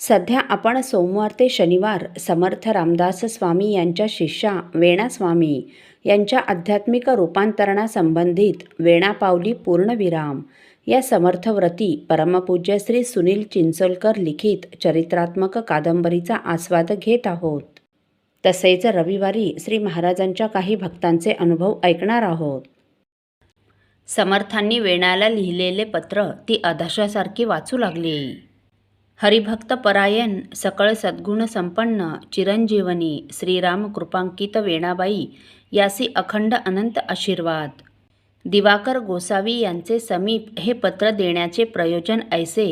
सध्या आपण सोमवार ते शनिवार समर्थ रामदास स्वामी यांच्या शिष्या वेणा स्वामी यांच्या आध्यात्मिक रूपांतरणासंबंधित वेणापावली पूर्णविराम या समर्थव्रती परमपूज्य श्री सुनील चिंचोलकर लिखित चरित्रात्मक कादंबरीचा आस्वाद घेत आहोत. तसेच रविवारी श्री महाराजांच्या काही भक्तांचे अनुभव ऐकणार आहोत. समर्थांनी वेणाला लिहिलेले पत्र ती अधाशासारखी वाचू लागली. हरिभक्त परायण सकळ सद्गुण संपन्न चिरंजीवनी श्रीराम कृपांकित वेणाबाई यासी अखंड अनंत आशीर्वाद. दिवाकर गोसावी यांचे समीप हे पत्र देण्याचे प्रयोजन ऐसे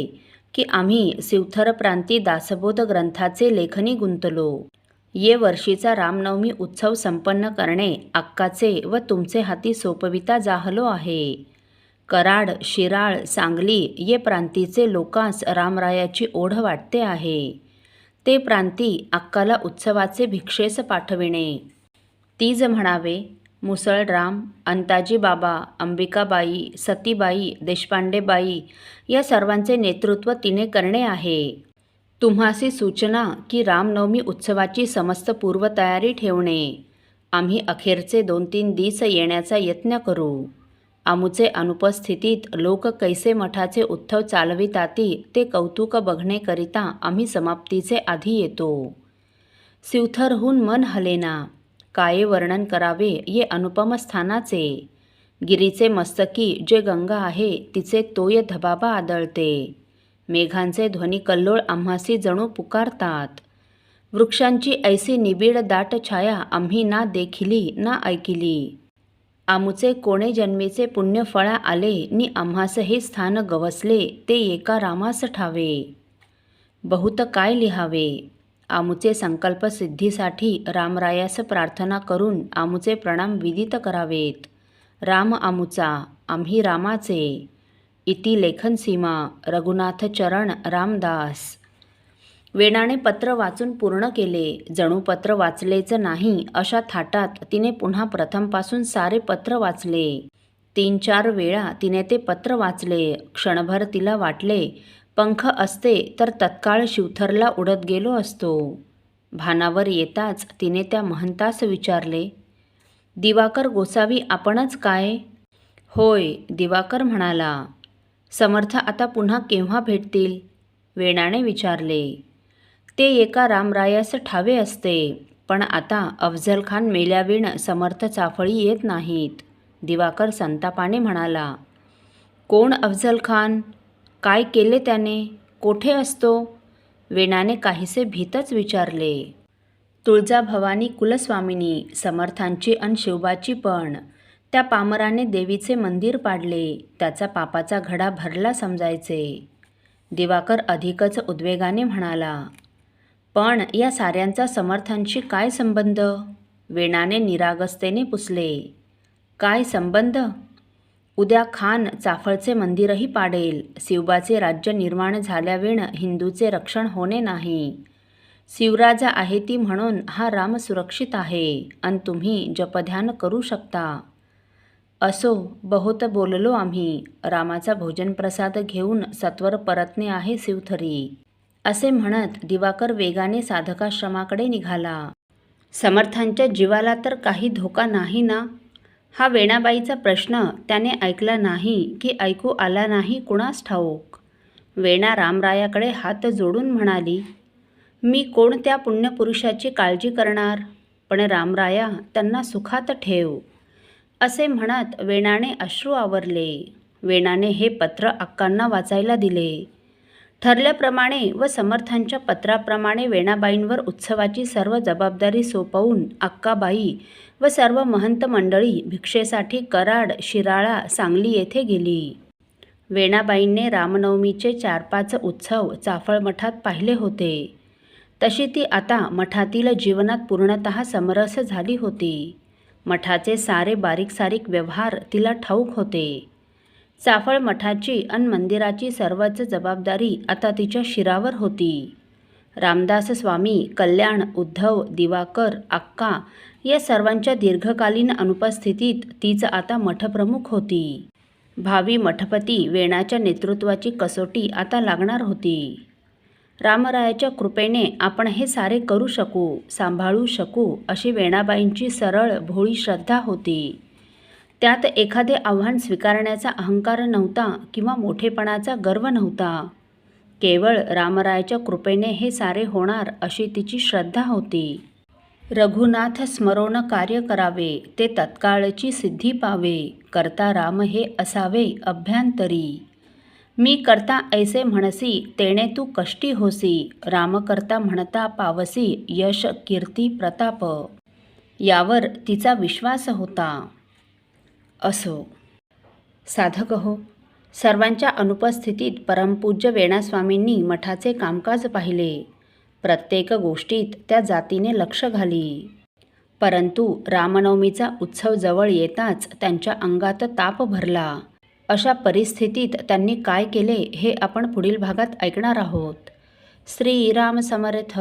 की आम्ही शिवथर प्रांती दासबोध ग्रंथाचे लेखनी गुंतलो. ये वर्षीचा रामनवमी उत्सव संपन्न करणे अक्काचे व तुमचे हाती सोपविता जाहलो आहे. कराड शिराळ सांगली ये प्रांतीचे लोकांस रामरायाची ओढ वाटते आहे. ते प्रांती अक्काला उत्सवाचे भिक्षेस पाठविणे. तीज म्हणावे मुसळराम अंताजी बाबा अंबिकाबाई सतीबाई देशपांडेबाई या सर्वांचे नेतृत्व तिने करणे आहे. तुम्हासी सूचना की रामनवमी उत्सवाची समस्त पूर्वतयारी ठेवणे. आम्ही अखेरचे दोन तीन दिस येण्याचा यत्न करू. आमुचे अनुपस्थितीत लोक कैसे मठाचे उत्सव चालविताती ते कौतुक बघणेकरिता आम्ही समाप्तीचे आधी येतो. शिवथरहून मन हलेना काये वर्णन करावे ये अनुपम स्थानाचे? गिरीचे मस्तकी जे गंगा आहे तिचे तोय धबाबा आदळते. मेघांचे ध्वनी कल्लोळ आम्हासी जणू पुकारतात. वृक्षांची ऐसी निबिड दाट छाया आम्ही ना देखिली ना ऐकिली. आमुचे कोणे जन्मीचे पुण्यफळा आले नि आम्हास हे स्थान गवसले ते एका रामास ठावे. बहुत काय लिहावे? आमुचे संकल्प सिद्धीसाठी रामरायास प्रार्थना करून आमुचे प्रणाम विदित करावेत. राम आमुचा आम्ही रामाचे. इति लेखन सीमा रघुनाथ चरण रामदास. वेणाने पत्र वाचून पूर्ण केले. जणू पत्र वाचलेच नाही अशा थाटात तिने पुन्हा प्रथमपासून सारे पत्र वाचले. तीन चार वेळा तिने ते पत्र वाचले. क्षणभर तिला वाटले पंख असते तर तत्काळ शिवथरला उडत गेलो असतो. भानावर येताच तिने त्या महंतास विचारले दिवाकर गोसावी आपणच काय? होय दिवाकर म्हणाला समर्थ आता पुन्हा केव्हा भेटतील? वेणाने विचारले ते एका रामरायास ठावे असते. पण आता अफझल खान मेल्याविण समर्थ चाफळी येत नाहीत. दिवाकर संतापाने म्हणाला कोण अफझल खान काय केले त्याने? कोठे असतो? वेणाने काहीसे भीतच विचारले. तुळजाभवानी कुलस्वामिनी समर्थांची अन शिवबाची पण. त्या पामराने देवीचे मंदिर पाडले. त्याचा पापाचा घडा भरला समजायचे. दिवाकर अधिकच उद्वेगाने म्हणाला पण या साऱ्यांचा समर्थांशी काय संबंध? वेणाने निरागस्तेने पुसले. काय संबंध? उद्या खान चाफळचे मंदिरही पाडेल. शिवबाचे राज्य निर्माण झाल्याविण हिंदूचे रक्षण होणे नाही. शिवराजा आहे ती म्हणून हा राम सुरक्षित आहे आणि तुम्ही जपध्यान करू शकता. असो बहुत बोललो आम्ही. रामाचा भोजनप्रसाद घेऊन सत्वर परतणे आहे शिवथरी. असे म्हणत दिवाकर वेगाने साधकाश्रमाकडे निघाला. समर्थांच्या जीवाला तर काही धोका नाही ना? हा वेणाबाईचा प्रश्न त्याने ऐकला नाही की ऐकू आला नाही कुणास ठाऊक. वेणा रामरायाकडे हात जोडून म्हणाली मी कोण त्या पुण्यपुरुषाची काळजी करणार? पण रामराया त्यांना सुखात ठेव. असे म्हणत वेणाने अश्रू आवरले. वेणाने हे पत्र अक्कांना वाचायला दिले. ठरल्याप्रमाणे व समर्थांच्या पत्राप्रमाणे वेणाबाईंवर उत्सवाची सर्व जबाबदारी सोपवून अक्काबाई व सर्व महंत मंडळी भिक्षेसाठी कराड शिराळा सांगली येथे गेली. वेणाबाईंने रामनवमीचे चार पाच उत्सव चाफळ मठात पाहिले होते. तशी ती आता मठातील जीवनात पूर्णत समरस झाली होती. मठाचे सारे बारीक सारीक व्यवहार तिला ठाऊक होते. चाफळ मठाची अन मंदिराची सर्वच जबाबदारी आता तिच्या शिरावर होती. रामदास स्वामी कल्याण उद्धव दिवाकर अक्का या सर्वांच्या दीर्घकालीन अनुपस्थितीत तीच आता मठप्रमुख होती. भावी मठपती वेणाच्या नेतृत्वाची कसोटी आता लागणार होती. रामरायाच्या कृपेने आपण हे सारे करू शकू सांभाळू शकू अशी वेणाबाईंची सरळ भोळी श्रद्धा होती. त्यात एखादे आव्हान स्वीकारण्याचा अहंकार नव्हता किंवा मोठेपणाचा गर्व नव्हता. केवळ रामरायाच्या कृपेने हे सारे होणार अशी तिची श्रद्धा होती. रघुनाथ स्मरोन कार्य करावे ते तत्काळची सिद्धी पावे करता राम हे असावे अभ्यंतरी. मी करता ऐसे म्हणसी तेणे तू कष्टी होसी राम करता म्हणता पावसी यश कीर्ती प्रताप. यावर तिचा विश्वास होता. असो. साधक हो सर्वांच्या अनुपस्थितीत परमपूज्य वेणास्वामींनी मठाचे कामकाज पाहिले. प्रत्येक गोष्टीत त्या जातीने लक्ष घाली. परंतु रामनवमीचा उत्सव जवळ येताच त्यांच्या अंगात ताप भरला. अशा परिस्थितीत त्यांनी काय केले हे आपण पुढील भागात ऐकणार आहोत. श्रीराम समर्थ.